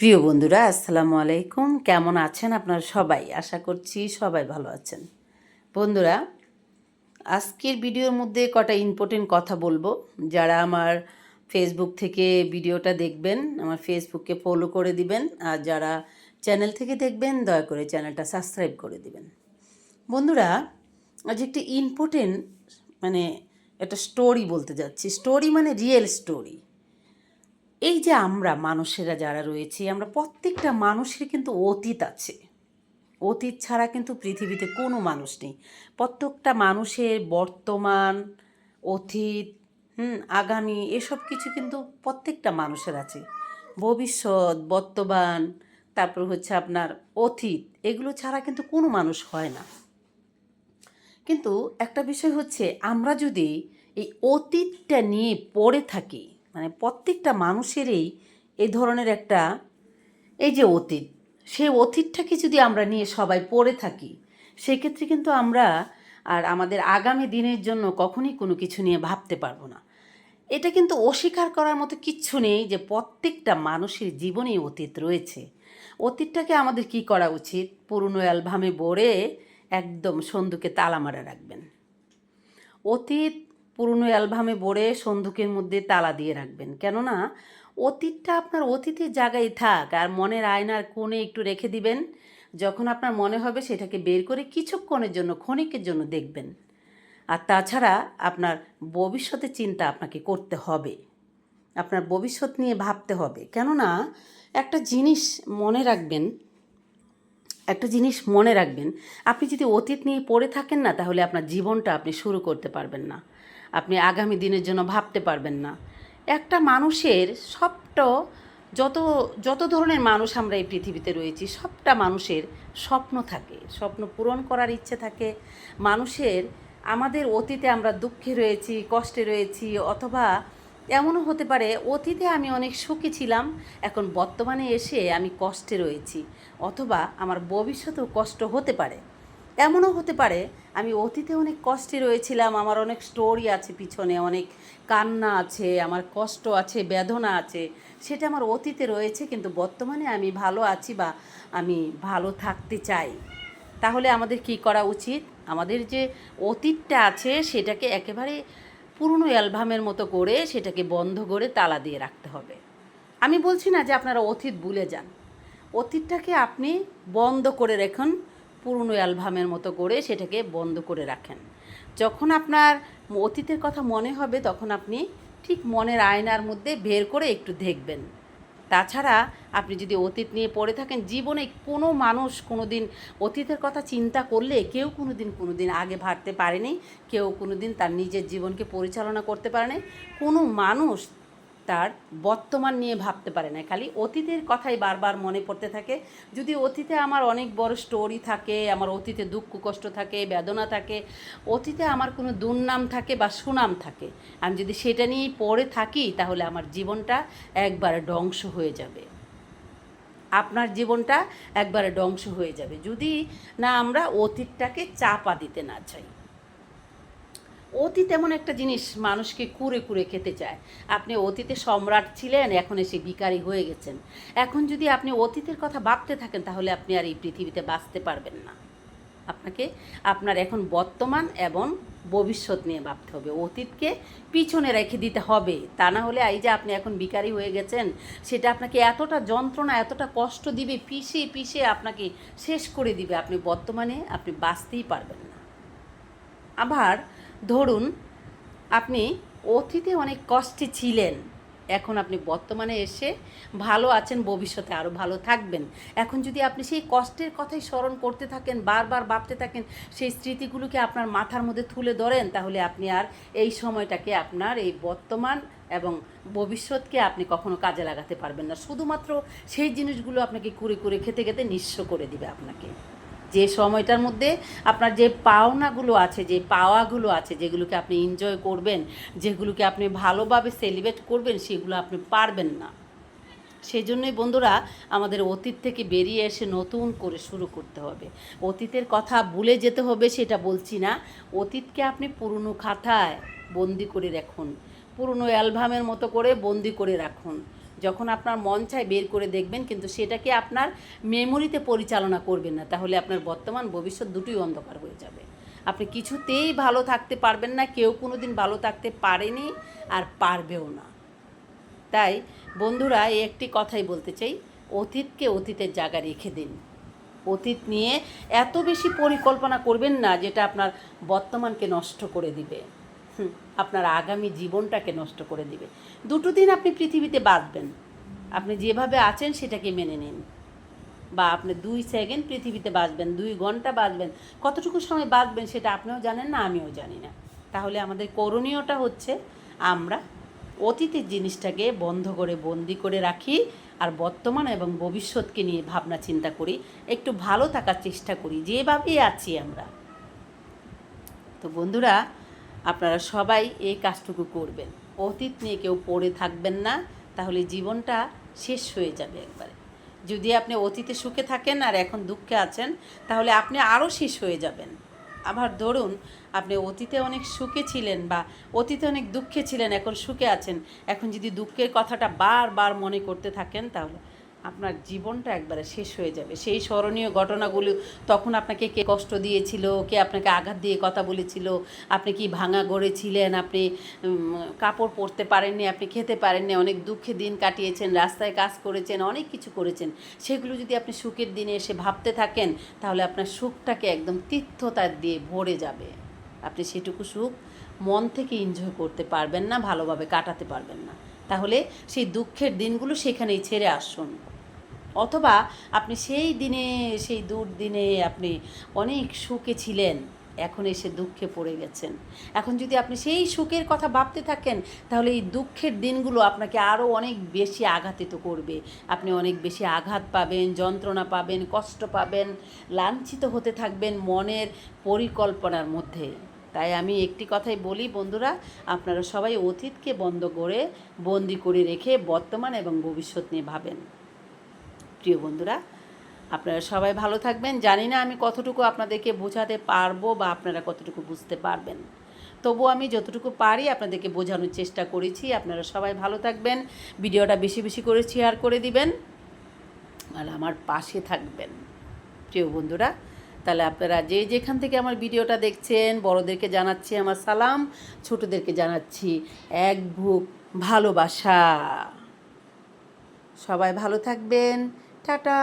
প্রিয় বন্ধুরা, আসসালামু আলাইকুম। কেমন আছেন আপনারা সবাই? আশা করছি সবাই ভালো আছেন। বন্ধুরা, আজকের ভিডিওর মধ্যে কটা ইম্পর্টেন্ট কথা বলব। যারা আমার ফেসবুক থেকে ভিডিওটা দেখবেন, আমার ফেসবুককে ফলো করে দিবেন, আর যারা চ্যানেল থেকে দেখবেন, দয়া করে চ্যানেলটা সাবস্ক্রাইব করে দিবেন। বন্ধুরা, আজ একটি ইম্পর্টেন্ট মানে একটা স্টোরি বলতে যাচ্ছি। স্টোরি মানে রিয়েল স্টোরি এই যে আমরা মানুষেরা যারা রয়েছি, আমরা প্রত্যেকটা মানুষের কিন্তু অতীত আছে। অতীত ছাড়া কিন্তু পৃথিবীতে কোনো মানুষ নেই। প্রত্যেকটা মানুষের বর্তমান, অতীত, হুম, আগামী, এসব কিছু কিন্তু প্রত্যেকটা মানুষের আছে। ভবিষ্যৎ, বর্তমান, তারপর হচ্ছে আপনার অতীত, এগুলো ছাড়া কিন্তু কোনো মানুষ হয় না। কিন্তু একটা বিষয় হচ্ছে, আমরা যদি এই অতীতটা নিয়ে পড়ে থাকি মানে প্রত্যেকটা মানুষেরই এই ধরনের একটা, এই যে অতীত সেই অতীতটাকে যদি আমরা নিয়ে সবাই পড়ে থাকি, সেক্ষেত্রে কিন্তু আমরা আর আমাদের আগামী দিনের জন্য কখনই কোনো কিছু নিয়ে ভাবতে পারব না। এটা কিন্তু অস্বীকার করার মতো কিচ্ছু নেই যে প্রত্যেকটা মানুষের জীবনেই অতীত রয়েছে। অতীতটাকে আমাদের কি করা উচিত? পুরনো অ্যালবামে ভরে একদম সন্ধুকে তালা মারা রাখবেন। অতীত পুরনো অ্যালবামে ভরে সন্ধুকের মধ্যে তালা দিয়ে রাখবেন। কেননা, অতীতটা আপনার অতীতের জায়গায় থাক আর মনের আয়নার কোণে একটু রেখে দিবেন। যখন আপনার মনে হবে সেটাকে বের করে কিছুক্ষণের জন্য, ক্ষণিকের জন্য দেখবেন। আর তাছাড়া আপনার ভবিষ্যতের চিন্তা আপনাকে করতে হবে। আপনার ভবিষ্যৎ নিয়ে ভাবতে হবে। কেননা, একটা জিনিস মনে রাখবেন, একটা জিনিস মনে রাখবেন, আপনি যদি অতীত নিয়ে পড়ে থাকেন না, তাহলে আপনার জীবনটা আপনি শুরু করতে পারবেন না। আপনি আগামী দিনের জন্য ভাবতে পারবেন না। একটা মানুষের সবটা, যত যত ধরনের মানুষ আমরা এই পৃথিবীতে রয়েছি, সবটা মানুষের স্বপ্ন থাকে, স্বপ্ন পূরণ করার ইচ্ছে থাকে। মানুষের, আমাদের অতীতে আমরা দুঃখে রয়েছি, কষ্টে রয়েছি, অথবা এমনও হতে পারে, অতীতে আমি অনেক সুখী ছিলাম, এখন বর্তমানে এসে আমি কষ্টে রয়েছি, অথবা আমার ভবিষ্যতেও কষ্ট হতে পারে। এমনও হতে পারে, আমি অতীতে অনেক কষ্টে রয়েছিলাম, আমার অনেক স্টোরি আছে পিছনে, অনেক কান্না আছে, আমার কষ্ট আছে, বেদনা আছে, সেটা আমার অতীতে রয়েছে, কিন্তু বর্তমানে আমি ভালো আছি বা আমি ভালো থাকতে চাই। তাহলে আমাদের কি করা উচিত? আমাদের যে অতীতটা আছে, সেটাকে একেবারে পুরনো অ্যালবামের মতো করে, সেটাকে বন্ধ করে তালা দিয়ে রাখতে হবে। আমি বলছি না যে আপনারা অতীত ভুলে যান। অতীতটাকে আপনি বন্ধ করে রাখুন। পুরনো অ্যালবামের মতো করে সেটাকে বন্ধ করে রাখেন। যখন আপনার অতীতের কথা মনে হবে, তখন আপনি ঠিক মনের আয়নার মধ্যে বের করে একটু দেখবেন। তাছাড়া আপনি যদি অতীত নিয়ে পড়ে থাকেন, জীবনে কোনো মানুষ কোনো দিন অতীতের কথা চিন্তা করলে কেউ কোনো দিন কোনো দিন আগে ভাবতে পারেনি, কেউ কোনো দিন তার নিজের জীবনকে পরিচালনা করতে পারেনি। কোনো মানুষ তার বর্তমান নিয়ে ভাবতে পারে না। খালি অতীতের কথাই বারবার মনে পড়তে থাকে। যদি অতীতে আমার অনেক বড় স্টোরি থাকে, আমার অতীতে দুঃখ, কষ্ট থাকে, বেদনা থাকে, অতীতে আমার কোনো দুর্নাম থাকে বা সুনাম থাকে, আমি যদি সেটা নিয়েই পড়ে থাকি, তাহলে আমার জীবনটা একবারে ধ্বংস হয়ে যাবে। আপনার জীবনটা একবারে ধ্বংস হয়ে যাবে। যদি না আমরা অতীতটাকে চাপা দিতে না চাই। অতীত এমন একটা জিনিস মানুষকে কুরে কুরে খেতে চায়। আপনি অতীতে সম্রাট ছিলেন, এখন এসে বিকারী হয়ে গেছেন। এখন যদি আপনি অতীতের কথা ভাবতে থাকেন, তাহলে আপনি আর এই পৃথিবীতে বাঁচতে পারবেন না। আপনাকে, আপনার এখন বর্তমান এবং ভবিষ্যৎ নিয়ে ভাবতে হবে। অতীতকে পিছনে রেখে দিতে হবে। তা না হলে এই যে আপনি এখন বিকারী হয়ে গেছেন, সেটা আপনাকে এতটা যন্ত্রণা, এতটা কষ্ট দিবে, পিষে পিষে আপনাকে শেষ করে দিবে। আপনি বর্তমানে আপনি বাঁচতেই পারবেন না। আবার ধরুন, আপনি অতীতে অনেক কষ্টে ছিলেন, এখন আপনি বর্তমানে এসে ভালো আছেন, ভবিষ্যতে আরও ভালো থাকবেন। এখন যদি আপনি সেই কষ্টের কথাই স্মরণ করতে থাকেন, বারবার ভাবতে থাকেন, সেই স্মৃতিগুলোকে আপনার মাথার মধ্যে তুলে ধরেন, তাহলে আপনি আর এই সময়টাকে আপনার এই বর্তমান এবং ভবিষ্যৎকে আপনি কখনো কাজে লাগাতে পারবেন না। শুধুমাত্র সেই জিনিসগুলো আপনাকে কুড়ে কুড়ে খেতে খেতে নিঃস্ব করে দিবে আপনাকে। যে সময়টার মধ্যে আপনার যে পাওনাগুলো আছে, যে পাওয়াগুলো আছে, যেগুলোকে আপনি এনজয় করবেন, যেগুলোকে আপনি ভালোভাবে সেলিব্রেট করবেন, সেগুলো আপনি পারবেন না। সেই জন্যই বন্ধুরা, আমাদের অতীত থেকে বেরিয়ে এসে নতুন করে শুরু করতে হবে। অতীতের কথা ভুলে যেতে হবে, সেটা বলছি না। অতীতকে আপনি পুরনো খাতায় বন্দি করে রাখুন। পুরনো অ্যালবামের মতো করে বন্দি করে রাখুন। যখন আপনার মন চায় বের করে দেখবেন, কিন্তু সেটাকে আপনার মেমোরিতে পরিচালনা করবেন না, তাহলে আপনার বর্তমান ভবিষ্যৎ দুটোই অন্ধকার হয়ে যাবে। আপনি কিছুতেই ভালো থাকতে পারবেন না, কেউ কোনো দিন ভালো থাকতে পারেনি আর পারবেও না। তাই বন্ধুরা একটি কথাই বলতে চাই, অতীতকে অতীতের জায়গা রেখে দিন। অতীত নিয়ে এত বেশি পরিকল্পনা করবেন না, যেটা আপনার বর্তমানকে নষ্ট করে দিবে। আপনার আগামী জীবনটাকে নষ্ট করে দিবে। দুটো দিন আপনি পৃথিবীতে বাঁচবেন। আপনি যেভাবে আছেন সেটাকে মেনে নিন। বা আপনি দুই সেকেন্ড পৃথিবীতে বাঁচবেন, দুই ঘণ্টা বাঁচবেন, কতটুকু সময় বাঁচবেন সেটা আপনিও জানেন না, আমিও জানি না। তাহলে আমাদের করণীয়টা হচ্ছে আমরা অতীতের জিনিসটাকে বন্ধ করে, বন্দি করে রাখি আর বর্তমান এবং ভবিষ্যৎকে নিয়ে ভাবনা চিন্তা করি, একটু ভালো থাকার চেষ্টা করি, যেভাবেই আছি আমরা। তো বন্ধুরা আপনারা সবাই এই কাজটুকু করবেন। অতীত নিয়ে কেউ পড়ে থাকবেন না, তাহলে জীবনটা শেষ হয়ে যাবে একবারে। যদি আপনি অতীতে সুখে থাকেন আর এখন দুঃখে আছেন, তাহলে আপনি আরও শেষ হয়ে যাবেন। আবার ধরুন, আপনি অতীতে অনেক সুখে ছিলেন বা অতীতে অনেক দুঃখে ছিলেন, এখন সুখে আছেন। এখন যদি দুঃখের কথাটা বারবার মনে করতে থাকেন তাহলে আপনার জীবনটা একবারে শেষ হয়ে যাবে। সেই স্মরণীয় ঘটনাগুলো তখন আপনাকে কে কষ্ট দিয়েছিল, কে আপনাকে আঘাত দিয়ে কথা বলেছিল, আপনি কি ভাঙা গড়ে ছিলেন আপনি কাপড় পরতে পারেননি, আপনি খেতে পারেননি, অনেক দুঃখে দিন কাটিয়েছেন, রাস্তায় কাজ করেছেন, অনেক কিছু করেছেন। সেগুলো যদি আপনি সুখের দিনে এসে ভাবতে থাকেন, তাহলে আপনার সুখটাকে একদম তীর্থতার দিয়ে ভরে যাবে। আপনি সেটুকু সুখ মন থেকে এনজয় করতে পারবেন না, ভালোভাবে কাটাতে পারবেন না। তাহলে সেই দুঃখের দিনগুলো সেখানেই ছেড়ে আসুন। অথবা আপনি সেই দিনে, সেই দুর্দিনে আপনি অনেক সুখে ছিলেন, এখন এসে দুঃখে পড়ে গেছেন। এখন যদি আপনি সেই সুখের কথা ভাবতে থাকেন, তাহলে এই দুঃখের দিনগুলো আপনাকে আরও অনেক বেশি আঘাতিত করবে। আপনি অনেক বেশি আঘাত পাবেন, যন্ত্রণা পাবেন, কষ্ট পাবেন, লাঞ্ছিত হতে থাকবেন মনের পরিকল্পনার মধ্যে। তাই আমি একটি কথাই বলি, বন্ধুরা, আপনারা সবাই অতীতকে বন্ধ করে বন্দি করে রেখে বর্তমান এবং ভবিষ্যৎ নিয়ে ভাবেন। প্রিয় বন্ধুরা, আপনারা সবাই ভালো থাকবেন। জানি না আমি কতটুকু আপনাদেরকে বোঝাতে পারব বা আপনারা কতটুকু বুঝতে পারবেন। তবু আমি যতটুকু পারি আপনাদেরকে বোঝানোর চেষ্টা করেছি। আপনারা সবাই ভালো থাকবেন। ভিডিওটা বেশি বেশি করে শেয়ার করে দিবেন। আর আমার পাশে থাকবেন। প্রিয় বন্ধুরা তাহলে আপনারা যে যেখান থেকে আমার ভিডিওটা দেখছেন, বড়দেরকে জানাচ্ছি আমার সালাম, ছোটদেরকে জানাচ্ছি এক ভুক ভালোবাসা। সবাই ভালো থাকবেন। টাটা!